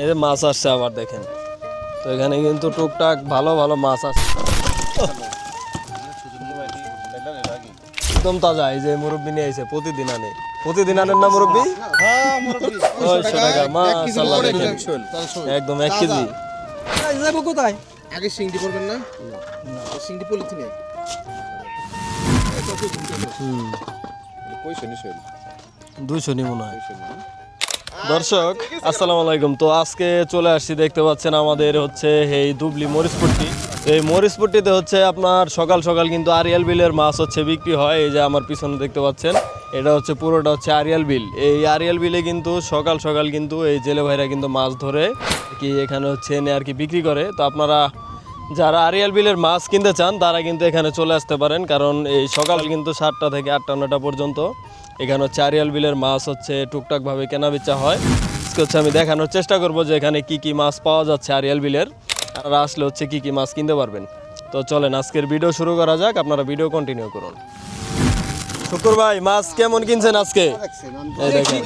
এই যে মাছ আসছে আবার দেখেন। তো এখানে কিন্তু টুকটাক ভালো ভালো মাছ আসছে। একদম তাজা এই যে মুরব্বি নিয়ে আইছে প্রতিদিন আনে। প্রতিদিন আনেন না মুরব্বি? ছয়শো টাকা মাশাআল্লাহ দেখেন। একদম এক কেজি। যাব কোথায়? আগে সিংটি করবেন না? সিংটি পলিথিনে। হুম। কইছে নিশ্চয় দুইশো নি। মনে হয় দর্শক আসসালামু আলাইকুম। তো আজকে চলে আসছি দেখতে পাচ্ছেন আমাদের হচ্ছে এই দুবলি মরিচপট্টি তো এই মরিচপট্টিতে হচ্ছে আপনার সকাল সকাল কিন্তু আরিয়াল বিলের মাছ হচ্ছে বিক্রি হয়। এই যে আমার পিছনে দেখতে পাচ্ছেন এটা হচ্ছে পুরোটা হচ্ছে আরিয়াল বিল। এই আরিয়াল বিলে কিন্তু সকাল সকাল কিন্তু এই জেলে ভাইরা কিন্তু মাছ ধরে কি এখানে হচ্ছে এনে আর কি বিক্রি করে। তো আপনারা যারা আরিয়াল বিলের মাছ কিনতে চান তারা কিন্তু এখানে চলে আসতে পারেন। কারণ এই সকাল কিন্তু সাতটা থেকে আটটা নটা পর্যন্ত এখানে হচ্ছে আরিয়াল বিলের মাছ হচ্ছে টুকটাকভাবে কেনা বেচা হয়। আজকে হচ্ছে আমি দেখানোর চেষ্টা করব যে এখানে কি কি মাছ পাওয়া যাচ্ছে আরিয়াল বিলের আর আসলে হচ্ছে কি কি মাছ কিনতে পারবেন। তো চলেন আজকের ভিডিও শুরু করা যাক। আপনারা ভিডিও কন্টিনিউ করুন। শুকুর ভাই মাছ কেমন কিনছেন আজকে? দেখেন।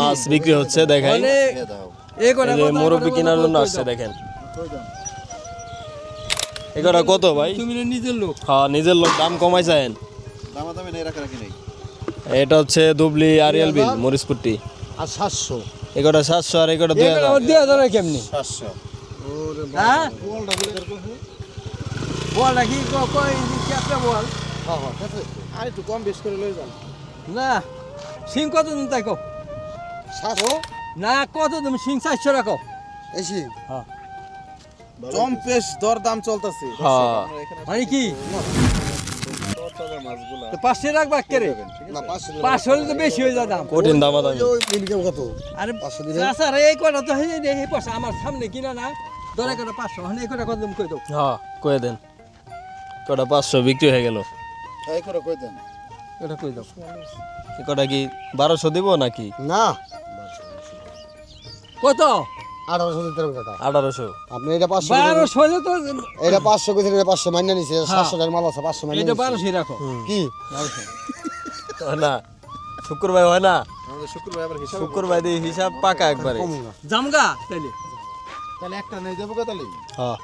মাছ বিক্রি হচ্ছে দেখাই মানে মুরব্বি কেনার জন্য আসছে দেখেন। এগুলা কত ভাই? নিজের লোক। হ্যাঁ নিজের লোক দাম কমাই চায়েন দামা দামে রাখা রাখি নেই এটা হচ্ছে দুবলি আরিয়াল বিল মরিচপুট্টি আর সাতশো। এগুলো সাতশো আর এগুলো দুই হাজার। দিয়ে হাজার কেমনি? সাতশো। হ্যাঁ? বল? নাকি কই কেটে বল আর একটু কম বেশ করে লয়ে যান। না সিং কত দিন তাই কো সাতশো? না কত তুমি সিং চারশো রাখো হ্যাঁ চলতেছে। হ্যাঁ মানে কি? তো পাঁচশো রাখবা কে রে পাঁচশো হলে তো বেশি হয়ে যায় দাম। কঠিন দামা দামি কত? আরে স্যার এই কটা তো হয়ে যায় এই পাশে আমার সামনে কিনা না দরে কটা পাঁচশো? মানে এই কটা কত কই দাও? হ্যাঁ কয়ে দেন। কটা পাঁচশো বিক্রি হয়ে গেল? এই করে কই দেন? এটা কই দাও? কটা কি বারোশো দিব নাকি? না। কত? আঠারোশো দিতে হবে কাকা। আঠারোশো। আপনি এটা পাঁচশো বারোশো হলে তো এটা পাঁচশো কেজি এটা পাঁচশো মাইনে নিছে সাতশো টাকার মাল আছে পাঁচশো মাইনে এটা নিছে। বারোশো রাখো। কি? হয় না। শুক্র ভাই হয় না? আমাদের শুক্রবার আবার হিসাব শুক্র ভাই দিয়ে হিসাব পাকা একবারে। না। জামগা তাইলে। তাহলে একটা নেই দেবো কা তাহলে। হ্যাঁ।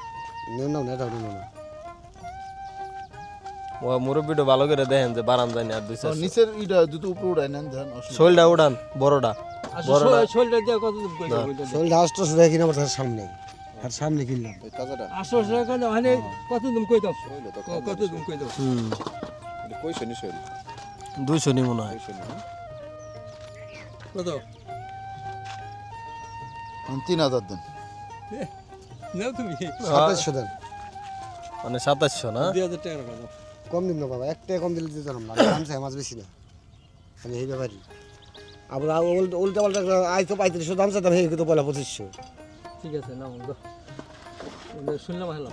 নেন না নেন না ও মুরব্বিটা ভালো করে দেখেন যে বারান জানি আর দুই নিচের ইটা দুটো উপরে উড়াই নেন শৈলটা উড়ান বড়টা বড়টা। শরীরটা কিনে আমার সামনে। আর কিনলাম। দাও মানে কত তুমি কই দাও? কত তুমি কই দাও? হুম। কইছে নিশ্চয় দুইশো নি। মনে হয় কত? তিন হাজার দেন। নাও তুমি। সাতাশশো দেন। মানে সাতাশশো না? দুই হাজার টাকা কম দিন না বাবা এক টাকা কম দিলে দিতে পারলাম না। দাম মাছ বেশি না। মানে এই ব্যাপারই। আবার আ- উল্টা উল্টা পাল্টা আই তো পঁয়ত্রিশশো দাম চাইতাম পয়লা পঁচিশশো। ঠিক আছে শুনলাম না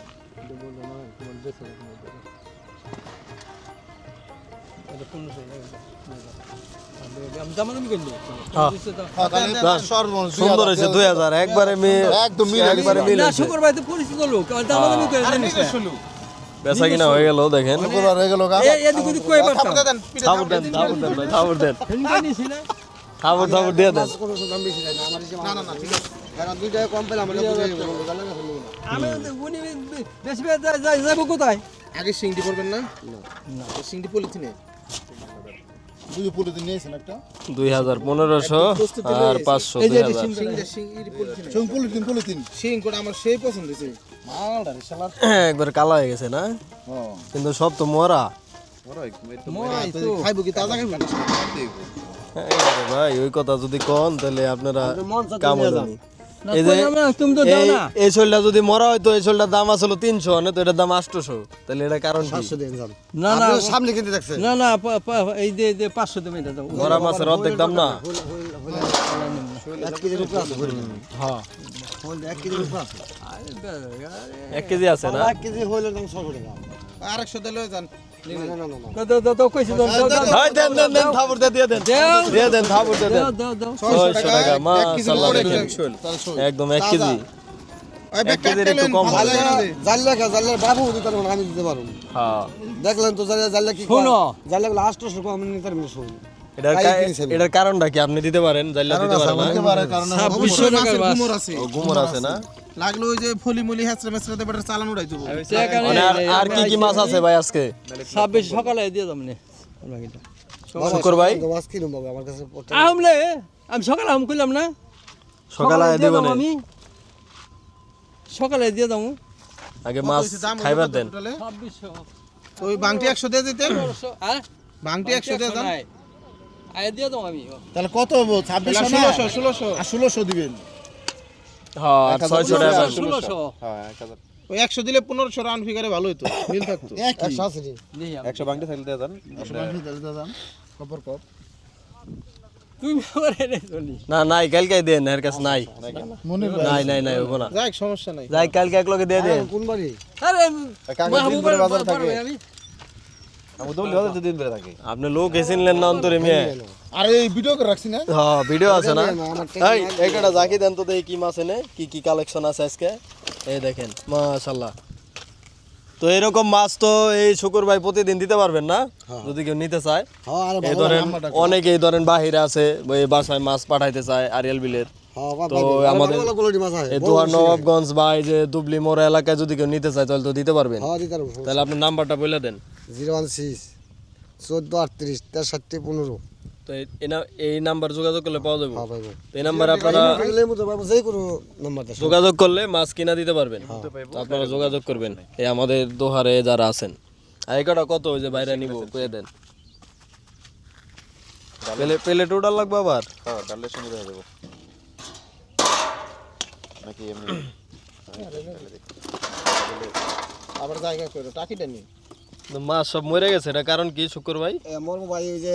দামি কিনবো? সর্বমোট সুন্দর হয়েছে দুই হাজার একবারে একদম একবারে মিল পরিচিত লোক বেচা কিনা হয়ে গেল দেখেন। হয়ে গেল দেন দেন। দেন দেন ফেনটা নিছি না থাবুর থাবুর দিয়ে দেন। কোনো দাম বেশি দেয় না? আমার হিসেবে না। না না ঠিক আছে কারণ দুই টাকা কম পেলে আমরা আমি উনি বেশি যাব কোথায় আগে সিংটি করবেন না না সিংটি পলিথিনে দুই হাজার পনেরোশো আর পাঁচশো এই দুই যে হাজার। সিংটা সিং ইর পলিথিন। Polythene polythene. সিং আমার সেই পছন্দ হয়েছে। মালটা একবার কালা হয়ে গেছে না? হ্যাঁ কিন্তু সব তো মরা। তো কি তাজা খাইবো? ভাই ওই কথা যদি কন তাহলে আপনারা মন কাম জানি এই যে তুমি তো দাও এই না। এই শোলটা যদি মরা হয়তো এই শোলটার দাম আসলো তিনশো না তো এটার দাম আটশোশো তাহলে এটা কারণ কি? সাতশো দেন যান। না না সামনে কিনতে দেখছেন? না না এই যে যে পাঁচশো তুমি এটা দাও। মরা মাছের অর্ধেক দাম না? হ্যাঁ। এক কেজি আছে না? এক কেজি হইলে দাম ছশো টাকা আরেকশো দিলে যান। না না না না দাও, দাও, দাও, দাও, কইছি, দাও, দাও, দাও, হাই দেন দেন দেন থাবুর দিয়ে দিয়ে দেন। দাও, দিয়ে দেন থাবুর দিয়ে দেন। দাও, দাও, দাও। ছয়শো টাকা মাশাআল্লাহ দেখেন। শোল তাহলে শোল একদম এক কেজি। হ্যাঁ। দেখলেন তো এটার কারণটা কি? আপনি দিতে পারেন জাইলা দিতে পারেন গুমর আছে। না? লাগল ওই যে ফলি মলি মেচড়ে বেটার চালান উড়াই দেবো। মানে আর আর কি কি মাছ আছে ভাই আজকে? ছাব্বিশ সকালে দিয়ে দাম নে শুকর ভাই? মাছ কিনুম বাবা আমার কাছে আমি সকালে করলাম না। সকালে দিয়ে দিব আমি। সকালে দিয়ে দাম আগে মাছ খাইবার দেন। ছাব্বিশশো। ওই বাংটি একশো দিয়ে দিতে হ্যাঁ? বাংটি একশো দিয়ে দাম আয় দিয়ে দাম আমি। তাহলে কত হব? ছাব্বিশশো ষোলোশো ষোলোশো। আর ষোলোশো দিবেন। হ্যাঁ ওই একশো দিলে পনেরোশো রাউন্ড ফিগারে ভালো হতো মিল থাকতো। একশো আছে। একশো বাংটি থাকলে দিয়ে দেন একশো বাংটি দিলে দাম খবর কপ। তুমি আবার এনে চলি না নাই কালকে দেন এর কাছে নাই। মনে নাই। নাই নাই ওগো না। যাক সমস্যা নাই। যাই কালকে এক লগে দিয়ে দেন। কোন বাড়ি? আরে মাহবুবের বাজার থাকে। পারবে আমি আমি দৌড়লে দিন ধরে থাকি। আপনি লোক এসিনলেন না অন্তরে মেয়ে? আর এই ভিডিও করে রাখছি না? হ্যাঁ ভিডিও আছে না? না, এই একটা জাকি দেন তো দেখি কি মাছ এনে কি কি কালেকশন আছে আজকে? এই দেখেন মাশাল্লাহ তো এরকম মাছ তো এই শুকুর ভাই প্রতিদিন দিতে পারবেন না? যদি কেউ নিতে চায়। হ্যাঁ আরে এই ধরেন অনেকেই ধরেন বাহিরে আছে ওই বাসায় মাছ পাঠাইতে চায় আরিয়াল বিলের। হ্যাঁ, তো আমাদের- নবাবগঞ্জ বা এই যে দুবলি মোড়া এলাকায় যদি কেউ নিতে চায় তাহলে তো দিতে পারবেন। হ্যাঁ তাহলে আপনার নাম্বারটা বলে দেন। জিরো ওয়ান সিক্স চোদ্দ আটত্রিশ তেষট্টি পনেরো। তো এই- নাম্বার যোগাযোগ করলে পাওয়া যাবে? হ্যাঁ এই নাম্বারে আপনারা যোগাযোগ করলে মাছ কিনা দিতে পারবেন। আপনারা যোগাযোগ করবেন। এই আমাদের দোহারে যারা আছেন। আর এই কটা কত ওই যে বাইরে নিব কয়ে দেন। পেলে পেলে টোটাল লাগবে আবার? হ্যাঁ ডালের সঙ্গে দেখা দেবো। নাকি এমনি আবার জায়গা করে টাকিটা নিয়ে। মাছ সব মরে গেছে এটা কারণ কি শুক্র ভাই? মরবো ভাই ওই যে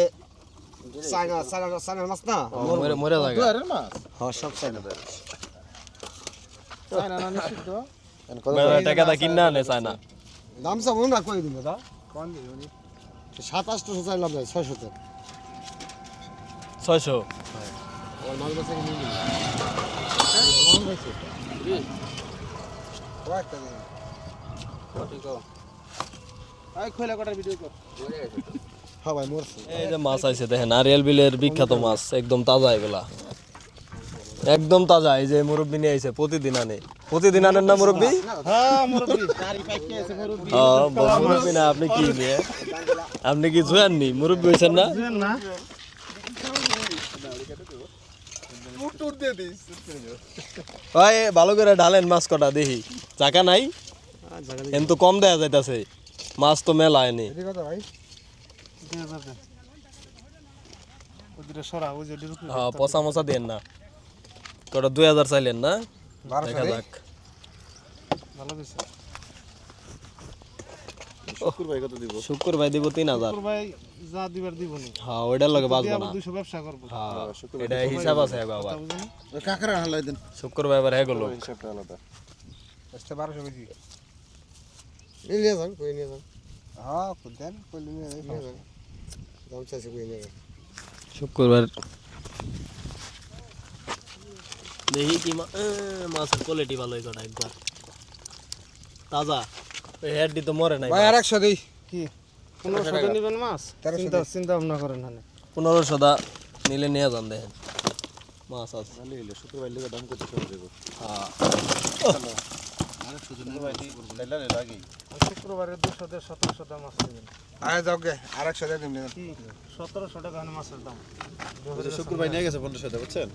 চায়না চায়না চায়নার মাছ না? মরে মরে থাকে দুয়ারের মাছ? হ্যাঁ সব চায়না চায় না না নিষিদ্ধ কিনা চায় দাম চাবো না কই দিন দাদা সাতাশশো চাইলাম না ছয়শো তো ছয়শো? ওই মাছ বেচা কিনে নিয়ে এই খোলা কটার ভিডিও কর হ্যাঁ ভাই মরছে এই যে মাছ আছে দেখেন আরিয়াল বিলের বিখ্যাত মাছ একদম তাজা এগুলা একদম তাজা এই যে মুরব্বি নিয়ে আইছে প্রতিদিন আনে প্রতিদিন আনেন না মুরব্বি হ্যাঁ মুরব্বি গাড়ি পাইকে আছে মুরব্বি হ্যাঁ, ব- মুরব্বি না আপনি কি নিয়ে আপনি কি জুয়াননি মুরব্বি হয়েছেন না ভালো করে ঢালেন মাছ কটা দেখি চাকা নাই এম তো কম দেয়া যাইতাছে মাছ তো মেলা এনে ঠিক আছে ভাই ওদিকে সরা ওই যে ঢুকে হ্যাঁ পচা মশা দেন না কটা দুই হাজার চাইলেন না দেখা যাক ভালো হয়েছে শুকুর ভাই কত দিব শুক্র ভাই দিব তিন হাজার ভাই যা দিবার দিব নি হ্যাঁ ওইটার লগে বাঁচবো না দুশো ব্যবসা করব হ্যাঁ এটা হিসাব আছে এখন আবার কাকারা হালাই দেন শুক্র ভাই আবার হ্যাঁ গেলো হিসাবটা আলাদা বারোশো কেজি নিয়ে যান কই নিয়ে যান হ্যাঁ দেন কই নিয়ে যান দাম চাইছে কই নিয়ে যান শুক্রবার দেখি কি মা- এ, মাছের কোয়ালিটি ভালো এই কটা একবার তাজা ওই হেডটি তো মরে নাই আর একশো দিই কি পনেরোশো টাকা নেবেন মাছ চিন্তা চিন্তা ভাবনা করেন হানে পনেরোশো দা নিলে নিয়ে যান দেখেন মাছ আছে ভালো হইল শুকুর ভাই লেগে দাম কত সব দেবো হ্যাঁ শুকুর ভাই লাইলা লাগি। শুক্রবারে দুশো থেকে সতেরোশো টাকা মাছ নেবেন আয় যাও গে আর একশো দিয়ে দিন সতেরোশো টাকা মাছের দাম। শুকুর নিয়ে গেছে পনেরোশো টাকা বুঝছেন?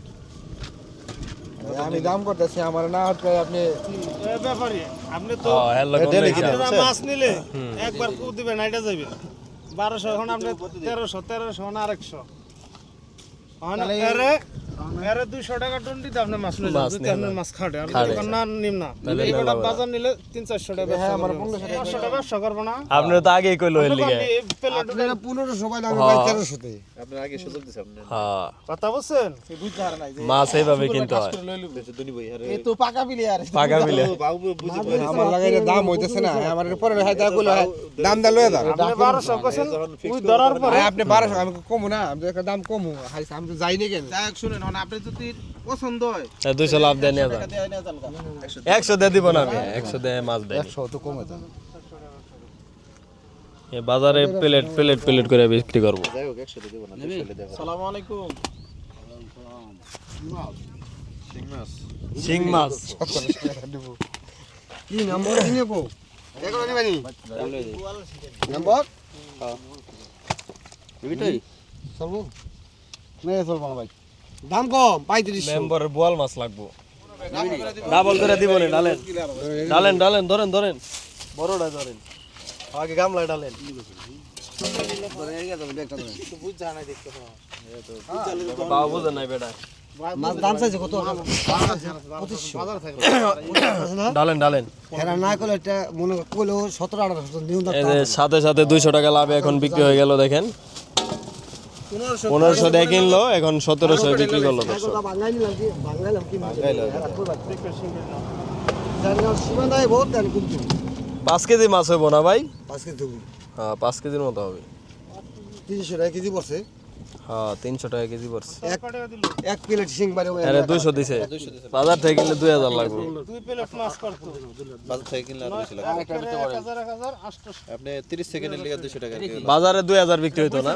আমি দাম করতেছি আমার না হচ্ছে আপনি এ আপনি তো হ্যাঁ মাছ নিলে একবার কু দিবেন এটা যাবেন বারোশো এখন আপনি তেরোশো তেরোশো না আরেকশো। এরে এরে টাকা টন দিতে আপনি মাছ খাটে আর দোকান না নিম না। এই কটা বাজার নিলে তিন চারশো টাকা ব্যবসা আমার পাঁচশো টাকা ব্যবসা করব না। আপনি তো আগেই কইলো এর লিগে আপনারা পনেরো সময় আমি হ্যাঁ। আগে সুযোগ হ্যাঁ। কথা বলছেন? মাছ এইভাবে কিনতে হয়। দুনি ভাই আরে এই তো পাকা বিলি আর। পাকা মিলে আমার লাগাই দাম হইতেছে না। আমার পরে দামগুলো দাম দা লয়ে দাও। আপনি ওই ধরার পরে আপনি বারোশো আমি কমু না আমি দাম কমু। হাই আমি তো যাইনি কেন? শুনেন আপনি যদি পছন্দ হয় দুইশো লাভ দেয় নিয়ে যান। দেয় একশো দিয়ে দিব না আমি একশো দিয়ে মাছ দেয় তো কমে দাম এ বাজারে প্লেট প্লেট প্লেট করে বিক্রি করব। সালাম আলাইকুম। শিং মাছ। কি নম্বর? এগুলো নিবেনি। নম্বর? চলবো? চলবো না ভাই। দাম কম পঁয়ত্রিশ মেম্বারের বোয়াল মাছ লাগবো। ডাবল করে দিব না ডালেন। ডালেন ডালেন ধরেন ধরেন। বড়টা ধরেন। আগে গামলায় ডালেন। সাথে সাথে দুইশো টাকা লাভে এখন বিক্রি হয়ে গেল দেখেন। পনেরোশো দিয়ে কিনলো এখন সতেরোশো বিক্রি করল। পাঁচ কেজি মাছ হইব না ভাই? পাঁচ কেজি হ্যাঁ পাঁচ কেজির মতো হবে। তিনশো টাকা কেজি পড়ছে। হ্যাঁ তিনশো টাকা কেজি পড়ছে। এক এক প্লেট বাড়ি আরে দুইশো দিছে। বাজার থেকে কিনলে দুই হাজার লাগবে। বাজার থেকে কিনলে আরও বেশি লাগবে। আপনি তিরিশ সেকেন্ডের লিগে দুশো টাকা। বাজারে দুই হাজার বিক্রি হইতো না?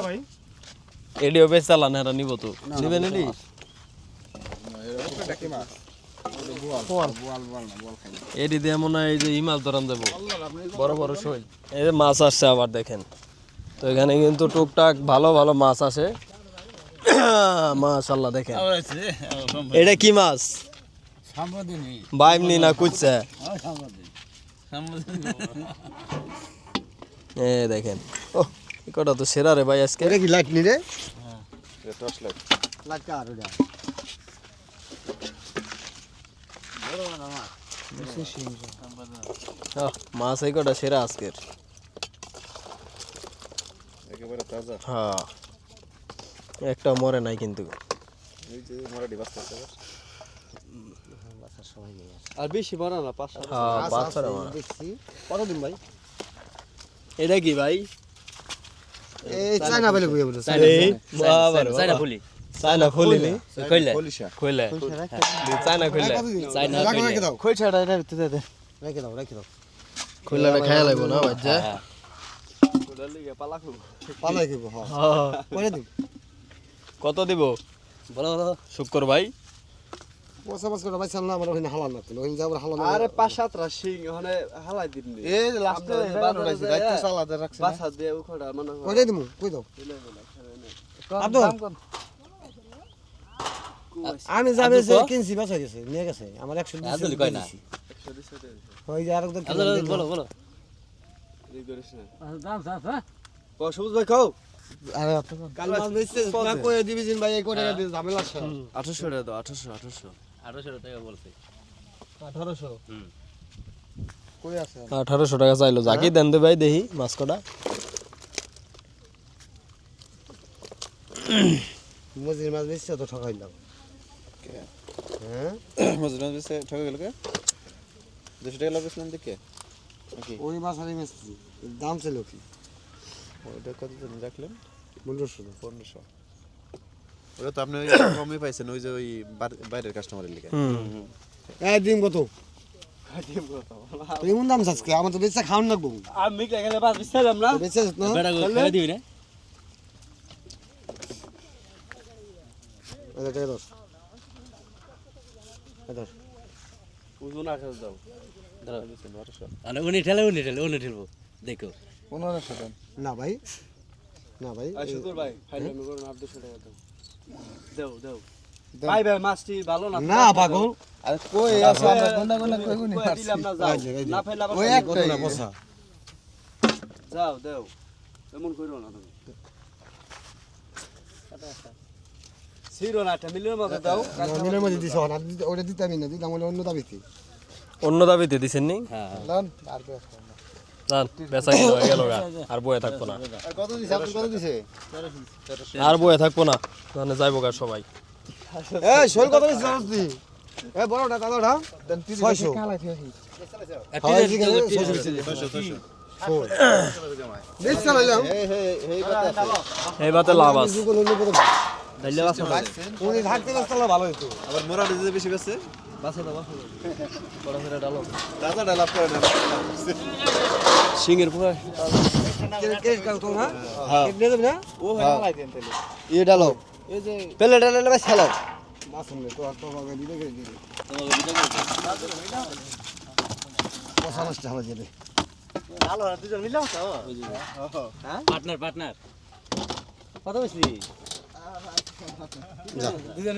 এডিও বেশ চালান এরা নিব তো। নিবেন এডি এডি দিয়ে মনে হয় এই যে ই মাছ ধরান দেবো। বড় বড় শৈল। এই যে মাছ আসছে আবার দেখেন। তো এখানে কিন্তু টুকটাক ভালো ভালো মাছ আসে মাশাল্লাহ দেখেন। এটা কি মাছ? বাইমনি না কুচছে? এ দেখেন। ও কটা তো সেরা রে ভাই আজকে। এটা কি লাইট নি রে এটা টর্চ লাইট। লাইট কার ওটা মাছ এই কটা সেরা আজকের। একেবারে তাজা। হ্যাঁ একটা মরে নাই কিন্তু। আর বেশি বড় না পাঁচশো হ্যাঁ মারা কতদিন ভাই? এটা কি ভাই? এই চায়না বেলে গুয়ে বলে এই চাইনা ফুলি চাইনা ফুলি নি কইলে? কইলে? চাইনা কইলে। চায়না রেখে দাও কইছাটা এটা ভিতরে দে রেখে। দাও রেখে দাও কইলাটা খাইয়া লাগবো না বাচ্চা? দিব হ্যাঁ। হ্যাঁ। দিব কত দিব? বলো বলো। শুক্র ভাই? মাছ করে পাইছিলাম না আমার ওখানে হালান না তো ওখানে যাবার হালান আরে পাঁচ সাত রাশি ওখানে হালাই দিন লাস্টে বারো রাখছে দায়িত্ব সালাদে রাখছে পাঁচ হাত দিয়ে উখড়া মনে হয়। কই দিমু কই দাও আব্দুল। আমি যাবে যে কিনছি বাস গেছে নিয়ে গেছে। আমার একশো আব্দুল কয় না? যে আরেকজন বলো বলো। সবুজ ভাই খাও আরে কাল মাছ বেচছে না কই দিবি জিন ভাই এই কোটা দিয়ে ঝামেলা আছে। আঠারোশো টাকা দাও আঠারোশো আঠারোশো। আঠারোশো টাকা বলছে। আঠারোশো? কই আছে? আঠারোশো টাকা চাইলো। যাকে দেন দে ভাই দেখি মাছ কটা মজির মাছ বেচছে তো ঠকাইলাম হ্যাঁ? মজুরান বেশি ঠকে গেল কে? দুশো টাকা লাভ বেশলাম দেখে। ওই মাছ আমি দাম ছিল কি? ওটা কত দিন রাখলেন? পনেরোশো। পনেরোশো। ওটা তো আপনি কমই পাইছেন ওই যে ওই বাইরের কাস্টমারের লিখে এই ডিম কত? এমন দাম আজকে আমার তো বেচা খাওয়ান লাগবো। আমি গেলে বাস বিছালাম না? বেচা না? বেড়া করে দিবি না? উনি ঠেলে উনি ঠেলে উনি ঠেলবো। দেখো। না ভাই। না ভাই দেও দেও। ভাই ভাই মাছটি ভালো না না পাগল। আরে কই আছে আমরা গন্ডা গন্ডা কই গুনি দিলাম না যাও। না ফেলে ওই একটাই। বসা। দেও। এমন করো না তুমি। না একটা মিলিয়ন মতো দাও। মিলের মধ্যে দিছ না দিতে- ওটা দিতে আমি না দিতাম অন্য দাবিতে। অন্য দাবিতে দিছেন নি লন আর কে বেচা কিনা হয়ে গেল আর বয়ে থাকব না কত দিছে আপনি কত দিছে আর বয়ে থাকব না মানে যাইবো গা সবাই এই শোল কত দিছ তুই এ বড়টা দাদাটা দেন 30 ছয়শো ঠিক আছে ছয়শো দিছি। 600 600 শোল দেখছ লাইলাম এই হে এই কথা আছে এই বাতে লাভ আছে দাও উনি থাকতে ব্যস্ত হলে ভালো হতো আবার মোরা দিতে বেশি বাসা দাও বড় করে ডালো হ্যাঁ। হয়। পেলে ডালে ভাই খেলো নষ্ট হবে যেতে ভালো দুজন মিলে তো পার্টনার পার্টনার। কত বেশি যা।